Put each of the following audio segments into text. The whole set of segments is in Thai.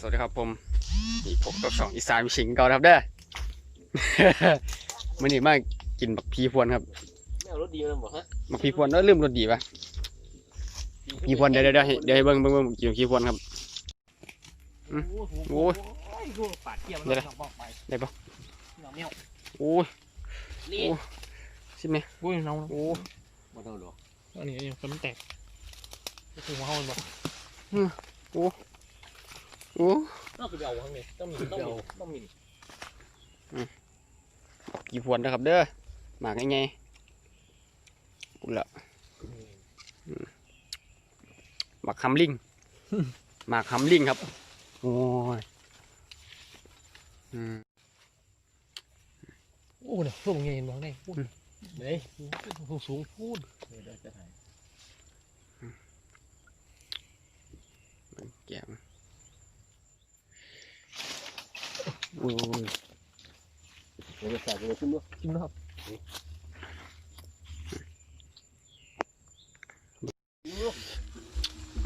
สวัสดีครับผมนี่ผมกับสองอีสานชิงเก่าครับเด้อมื่อนี้มากินบักพีพวนครับไม่เอารถดีมาบอกฮะบักพีพวนเอ้ยลืมรสดีปะพีพวนเดี๋ยวเดี๋ยวเดี๋ยวให้เดี๋ยวให้เบิ่งเบิ่งเบิ่งกินบักพีพวนครับอืมโอ้ยดูปาดเทียมเดี๋ยวลองบอกไปได้ปะเหนียวเหนียวโอ้ยนี่โอ้ใช่ไหมอุ้ยน้องโอ้มาดูหรออันนี้อันนี้มันแตกก็คือหัวเฮามันบอก โอ้นอกจากเอาข้างนี้ต้องมีต้องมีต้องมีบักพีพวนนะครับเด้อหมากไงๆปุ่นละหมักคำลิงหมากคำลิงครับ โอ้ยอืมโอ้เนี่ยพวกมึงเห็นบ้างได้พูดเฮ้ยสูงสูงพูดเดี๋ยวจะถ่ายแก้ว โอ้ยเดี๋ยวจะใส่ไปเลยขึ้นด้วยกินนะครับ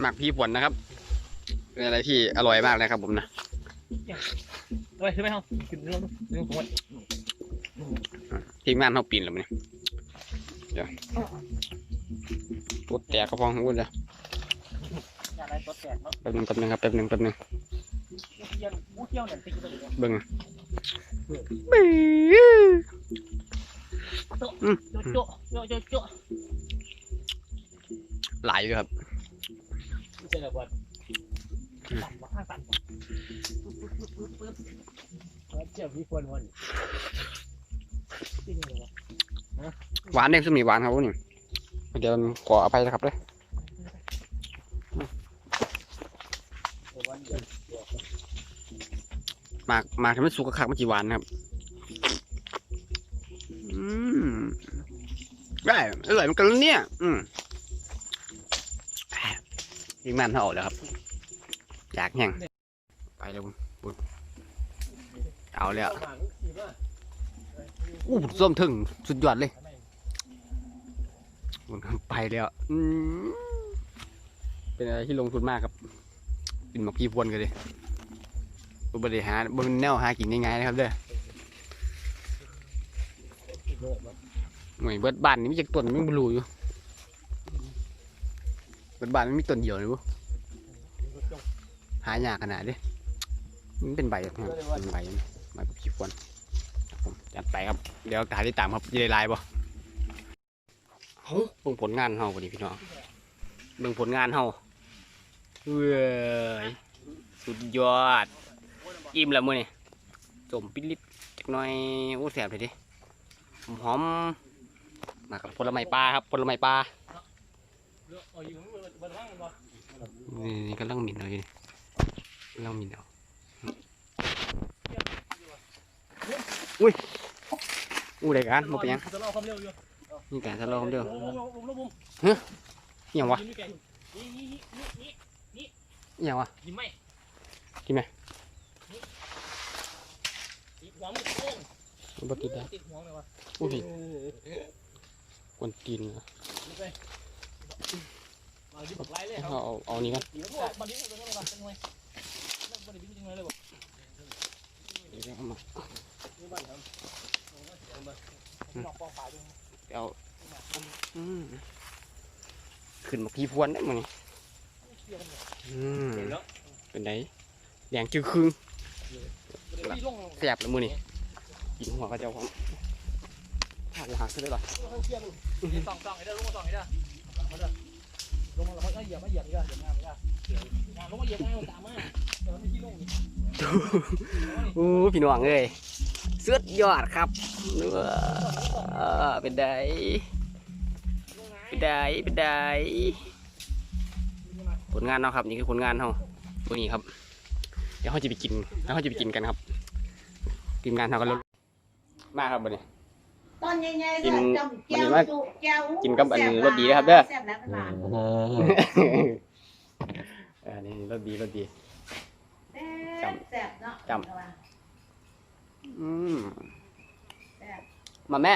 หมักพี่ผลนะครับเป็นอะไรที่อร่อยมากเลยครับผมนะไปขึ้นไปเฮากินเรื่องเรื่องของมันทีมงานเขาปีนแล้วมั้ยเดี๋ยวตัวแตกกระพองของคุณจ้ะอย่าอะไรตัวแตกเนาะแป๊บหนึงแป๊บหนึงครับแป๊บหนึงแป๊บหนึง เที่ยวกู้เที่ยวเนี่ยตีกันเลยเบิ่งโจ๊ะโจ๊ะโจ๊ะโจ๊ะโจ๊ะหลายอยู่ครับไม่ใช่ระเบิดสั่นมาข้างสั่นปึ๊บปึ๊บปึ๊บปึ๊บปึ๊บแล้วเจ้าพี่ควรวันจริงเหรอหวานเด้งซึ่งมีหวานครับผมนี่เดี๋ยวขออภัยนะครับเลย หมากหมากทำให้สุกคักมันจีหวานครับอืมได้อร่อยมือนกันแล้วเนี่ย อืมทีมงานเขาออกแล้วครับอยากแห้งไปแล้วบุญเอาแล้วอามาลูกทีว่าอู้ส้มถึงสุดยอดเลยบุญไปแล้วอืมเป็นอะไรที่ลงทุนมากครับกินหมกพี่พวนกันเลย บบริหารบนแนวหากินง่ายๆนะครับเด้อหน่วยเบิดบ้านนี่มีจักต้นมันบลูอยู่เบิดบ้านมันมีต้นเดียวเลยบุหายากขนาดเด้มันเป็นใบครับเป็นใบใบกับขี้ควนครับผมจัดไปครับ เดี๋ยวหาที่ตามครับยีไลายบ่เฮ้เบิ่งผลงานเฮาพอดีพี่น้องเบิ่งผลงานเฮาเว้ยสุดยอด อิ่มแล้วมื้อนี่จมปิดลิดจักหน่อยโอ้แซ่บเลยดิหอมมากับผลไม้ปลาครับผลไม้ปลาเอาอยู่บนบนห้างมันวะนี่นี่กำลังมินเอาอยู่นี่กำลังมินเอาอุ้ยอู้ได้การมาเป็นยังจะเล่าความเร็วอยู่นี่การทะเลาะกันเด้อลงลงลงลงมุมอิหยังวะยิ้มแกนี่นี่นี่นี่อิหยังวะยิ้มไหมกินไหม หัวมึงโค้งมันบ่ติดแล้วติดหัวเลยวะอุ้ยกวนตีนเหรอมาดิบไล่เลยครับเอาเอาเอานี่กันเดี๋ยวมาดิบเลยก็ได้มาจังเลยมาดิบจริงเลยเลยบอกเดี๋ยวเอามานี่บ้านครับนอกกองป่าด้วยเอาอืมขึ้นมาพี่พวนได้มั้งนี่เคลียร์กันเนี่ยอืมเห็นแล้วเป็นไงแดงจืดครึ่งเดี๋ยวพี่ลง แซ่บแล้วมือนี่กินหัวกระเจ้าของหักหักขึ้นได้หรอเคลียร์มึงสองสองไอ้เด้อลงมาสองไอ้เด้อมาเด้อลงมาแล้วก็เหยียบมาเหยียบนี่ก็เหยียบงานไม่ได้งานลงมาเหยียบงานมันตามมาเดี๋ยวมันที่ลงนี่โอ้พี่น้องเอ้ยสุดยอดครับเนื้อเป็นไดเป็นไดเป็นไดผลงานเนาะครับ นี่คือผลงานเขาตัวนี้ครับ เดี๋ยวเขาจะไปกินแล้วเขาจะไปกินกันครับทีมงานเขาก็ลดมากครับบันนี้ ตอนใหญ่ๆกินก็จำแก้ววันนี้ว่าสุกแก้วกินกับอันรสดีนะครับเด้อ แซ่บแล้วเป็นหลานเออนี่รสดีรสดีแซ่บแซ่บเนาะจำอืมแซ่บมาแม่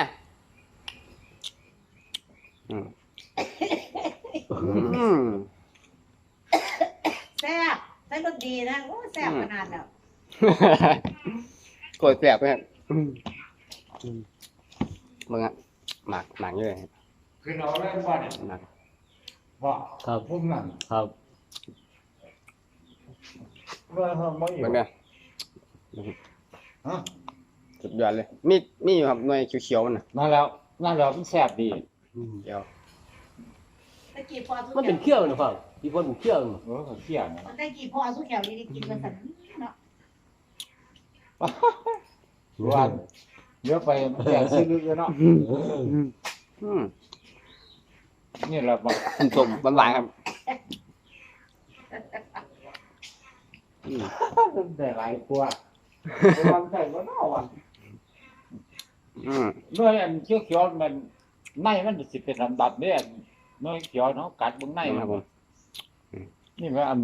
อืมอืมแซ่บใส่รสดีนะโอ้แซ่บขนาดแล้วกดแสบไปครับอืมอืมมึงอะหมากหมากเยอะเลยคือเราเล่นว่าเนี่ยหมากว่าครับพุ่มนั่นครับเมื่อเขาไม่อยู่เบิ่งเด้อฮะสุดยอดเลย มีมีอยู่ครับหน่วยเขียวๆมันน่ะนั่นแล้วนั่นแล้วมันแซ่บดี เดี๋ยว ตะกี้พอสุมันเป็นเครื่องนะฟัง พี่คนเป็นเครื่องเออเขาเที่ยงนะตะกี้พอสุแขวนี่ได้กินมาสั่นเนาะวันเดี๋ยวไปมันแซ่บซื้อลึกเลยเนาะอืมนี่แหละบอกสมหวานๆครับอืมได้หลายกว่าวันใส่ก็น่าวันอืมเมื่ออันเขียวเขียวๆมันในมันสิเป็นลำดับเนี่ยเมื่อเขียวเนาะกัดเบงในนี่มัครับผม นี่มันอัน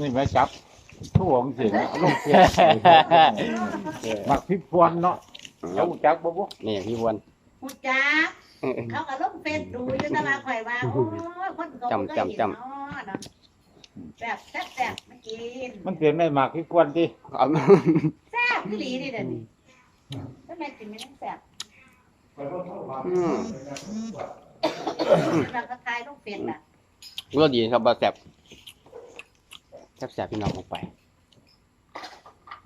นี่มันจับทั่วของสินะลงเสียหมักพริกพวนเนาะครัเขาบจักบ่บ่นี่พี่วนหูจักเออเขาก็ลงเฟซดูอยู่แตลาดข่อยว่าโอ้ยคนเขาบ่เคยเห็นเนาะเนาะแบบแซ่บๆมากินมันเปลี่ยนในหมักพริกพวนที่เอาแซ่บพี่หลีนี่เดี๋ยวนี้ทำไมกินไม่ต้องแซ่บอืมเราก็ทายต้องเป็นอะ รสดีครับบะแสบแสบๆพี่น้องออกไป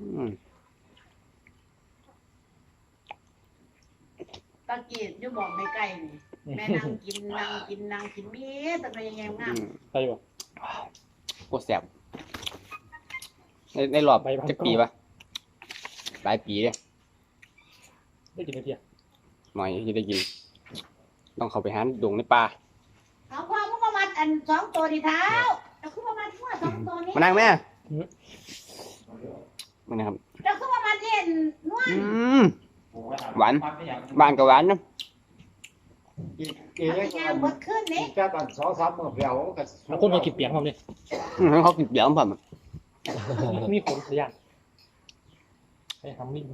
อืมตะกี้อยู่บอกไม่ใกล้นี่แม่นั่งกินนั่งกินนั่งกินเมียแต่ก็ยังไงงามอืมใช่ปะโคตรแสบในในรอบใบพันจะปีปะหลายปีเลยได้กินนาทีอะหน่อยที่ได้กิน ต้องเข้าไปหาดงในป่าเอาความมุกมามัด อันสองตัวที่เท้าจะขึ้นมามัดหัวสองตัวนี้มานั่งแม่มานะครับจะขึ้นมามัดเย็นนวลอืมหวานบานกับหวานนะอีกเอาอีไปกย่างบดขึ้นนี่อีกแค่กันสองสามมื้อเดียวก็เอาคนมากินเปียกผมเลยอืมให้เขากินเดี๋ยวผมมีขนสยานไปทำนิ่ง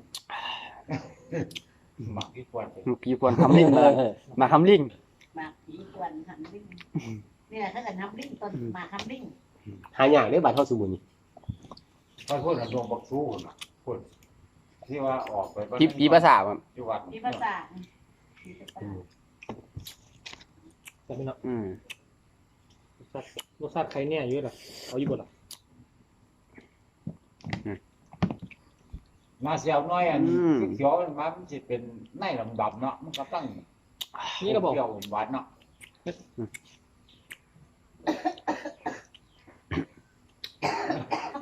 หมักพริกพวนพี่ควรทำลิงมามาทำลิงหมากผีกวนทำลิ่ง เนี่ยถ้าเกิดทำลิ่งต้นหมากทำลิ่งหาอย่างได้บาทเท่าสมุนนี่ไปพูดถึงดวงบักสู้น่ะพูดที่ว่าออกไปพี่พี่ภาษาครับที่วัดมีภาษามีภาษาแต่ไม่เนาะอืมรสชาติรสชาติใครเนี่ยอยู่หรอเอาอยู่บนหรอมาเสียวน้อยอันเขียวๆมันสิเป็นในลำดับเนาะมันก็ตั้งนี่เราบอกเปรี้ยวหวานเนาะ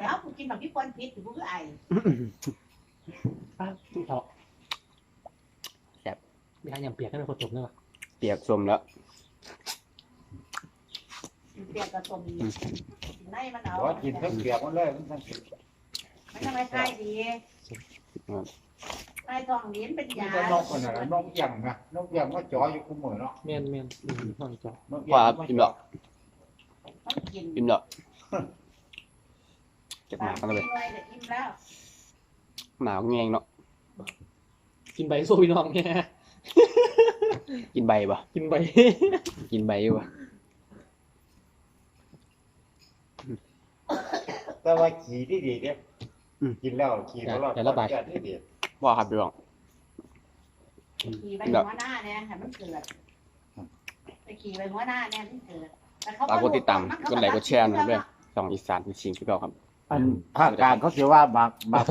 เอากูกินแบบพี่ปอนพิษกูก็ไอ ป้าทุกเถาะมีทางอย่างเปียกให้มันผสมด้วยปะเปียกสมแล้วเปียกกระสมในมันเอาเพราะว่ากินทั้งเปียกมันเลยมันทั้งมันทำไมทายดีทายทองเหรียญเป็นมียาแต่นกคนน่ะนกเอี่ยงนะนกเอี่ยงก็จ่ออยู่คู่มือเนาะแมนแมนอืมห้องจอนกเอี่พอยงครับก็กินจ่แล้อวต้องกินกินแล้วเก็บหมากกันเลยกินแล้ว หมากเงี้ยงเนาะกินใบโซ่พี่น้องเนี่ยกินใบปะกินใบ กินใบอยู่ปะแต่ว่าขี่ที่ดีเนี่ยกินแล้วขี่ตลอดที่ดีว่าครับพี่น้อง ขี่ไปหัวหน้าเนี่ยให้มันเกิดไปขี่ไปหัวหน้าเนี่ยมันเกิดฝากกดติดตามกดไลค์กดแชร์หน่อยด้วย สองอีสานเป็นชิงพี่เก่าครับ อันภาคกลางเขาเขียนว่าหมากหมาก